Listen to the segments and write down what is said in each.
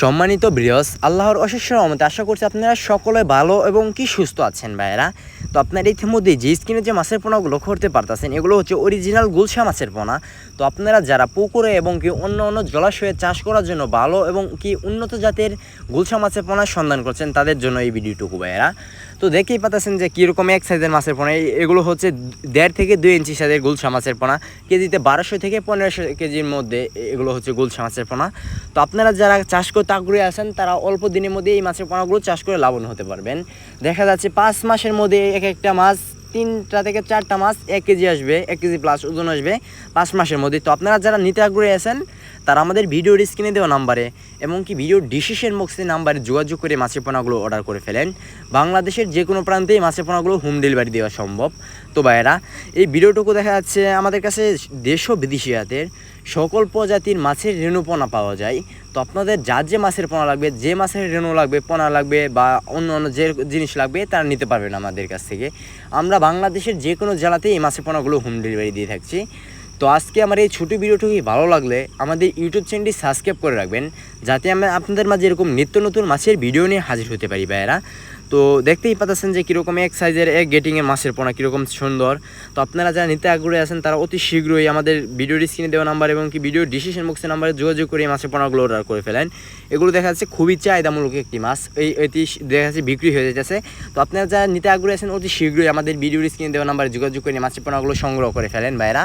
সম্মানিত বৃহস আল্লাহর অশেষ রহমতে আশা করছি আপনারা সকলে ভালো এবং কি সুস্থ আছেন ভাইয়েরা? তো আপনারা ইতিমধ্যে যে স্কিনে যে মাছের পোনাগুলো করতে পারতেছেন, এগুলো হচ্ছে অরিজিনাল গুলশা মাছের পোনা। তো আপনারা যারা পুকুরে এবং কি অন্য অন্য জলাশয়ে চাষ করার জন্য ভালো এবং কি উন্নত জাতের গুলশা মাছের পোনার সন্ধান করছেন, তাদের জন্য এই ভিডিওটুকু ভাইয়েরা। তো দেখেই পাতাছেন যে কীরকম এক সাইজের মাছের পোনা। এগুলো হচ্ছে দেড় থেকে দুই ইঞ্চি সাইজের গুলশা মাছের পোনা। কেজিতে বারোশো থেকে পনেরোশো কেজির মধ্যে এগুলো হচ্ছে গুলশা মাছের পোনা। তো আপনারা যারা চাষ করতে আগ্রহী আছেন, তারা অল্প দিনের মধ্যে এই মাছের পোনাগুলো চাষ করে লাভবান হতে পারবেন। দেখা যাচ্ছে পাঁচ মাসের মধ্যে এক একটা মাছ, তিনটা থেকে চারটা মাছ এক কেজি আসবে, এক কেজি প্লাস ওজন আসবে পাঁচ মাসের মধ্যে। তো আপনারা যারা নিতে আগ্রহী আছেন, তারা আমাদের ভিডিওর স্ক্রিনে দেওয়া নাম্বারে এবং কি ভিডিওর ডিসিশন বক্সে নাম্বারে যোগাযোগ করে মাছের পোনাগুলো অর্ডার করে ফেলেন। বাংলাদেশের যে কোনো প্রান্তেই মাছের পোনাগুলো হোম ডেলিভারি দেওয়া সম্ভব। তো ভাইয়েরা, এই ভিডিওটুকু দেখা যাচ্ছে আমাদের কাছে দেশ ও বিদেশি জাতের, সকল প্রজাতির মাছের রেণু পোনা পাওয়া যায়। তো আপনাদের যা যে মাছের পোনা লাগবে, যে মাছের রেণু লাগবে, পোনা লাগবে বা অন্য অন্য যে জিনিস লাগবে, তারা নিতে পারবেন আমাদের কাছ থেকে। আমরা বাংলাদেশের যে কোনো জেলাতেই এই মাছের পোনাগুলো হোম ডেলিভারি দিয়ে থাকছি। তো আজকে আমার এই ছোটো ভিডিওটুকুই ভালো লাগলে আমাদের ইউটিউব চ্যানেলটি সাবস্ক্রাইব করে রাখবেন, যাতে আমরা আপনাদের মাঝে এরকম নিত্য নতুন মাছের ভিডিও নিয়ে হাজির হতে পারি ভাইয়েরা। তো দেখতেই পাচ্ছেন যে কীরকম এক সাইজের, এক গেটিংয়ে মাছের পোনা কীরকম সুন্দর। তো আপনারা যারা নিতে আগ্রহী আছেন, তারা অতি শীঘ্রই আমাদের ভিডিও স্ক্রিনে দেওয়া নাম্বার এবং কি ভিডিও ডিসিশন বক্সের নাম্বারে যোগাযোগ করে মাছের পোনাগুলো অর্ডার করে ফেলেন। এগুলো দেখা যাচ্ছে খুবই চাহিদামূলক একটি মাছ। এই, এটি দেখা যাচ্ছে বিক্রি হয়ে যাচ্ছে তো আপনারা যারা নিতে আগ্রহী আছেন, অতি শীঘ্রই আমাদের ভিডিও স্ক্রিনে দেওয়া নাম্বারে যোগাযোগ করে মাছের পোনাগুলো সংগ্রহ করে ফেলেন, ভাইরা।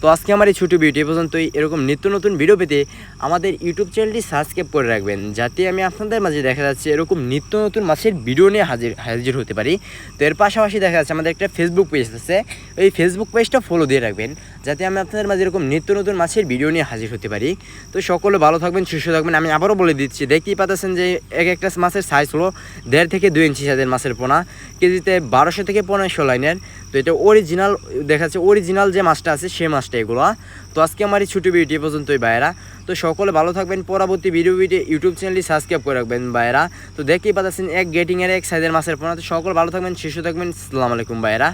তো আজকে আমার এই ছোটো ভিডিও এ পর্যন্তই। এরকম নিত্য নতুন ভিডিও পেতে আমাদের ইউটিউব চ্যানেলটি সাবস্ক্রাইব করে রাখবেন, যাতে আমি আপনাদের মাঝে দেখা যাচ্ছে এরকম নিত্য নতুন মাছের ভিডিও নিয়ে হাজির হাজির হতে পারি। তো এর পাশাপাশি দেখা যাচ্ছে আমাদের একটা ফেসবুক পেজ আছে। ওই ফেসবুক পেজটা ফলো দিয়ে রাখবেন, যাতে আমি আপনাদের মাঝে এরকম নিত্য নতুন মাছের ভিডিও নিয়ে হাজির হতে পারি। তো সকলে ভালো থাকবেন, সুস্থ থাকবেন। আমি আবারও বলে দিচ্ছি, দেখতেই পাচ্ছেন যে এক একটা মাছের সাইজ হলো দেড় থেকে দুই ইঞ্চি সাইজের মাছের পোনা। কেজিতে বারোশো থেকে পনেরোশো লাইনের। তো এটা অরিজিনাল দেখা যাচ্ছে অরিজিনাল যে মাছটা আছে, সে মাছটা এগুলো। তো আজকে আমার এই ছোটো ভিডিও পর্যন্তই বাইরা তো সকলে ভালো থাকবেন, পরবর্তী ভিডিও ভিডিও ইউটিউব চ্যানেলটি সাবস্ক্রাইব করে রাখবেন বাইরা তো দেখেই পাচ্ছেন এক গেটিংয়ের এক সাইজের মাছের পোনা। তো সকল ভালো থাকবেন শিশু থাকবেন। আসসালামু আলাইকুম বাইরা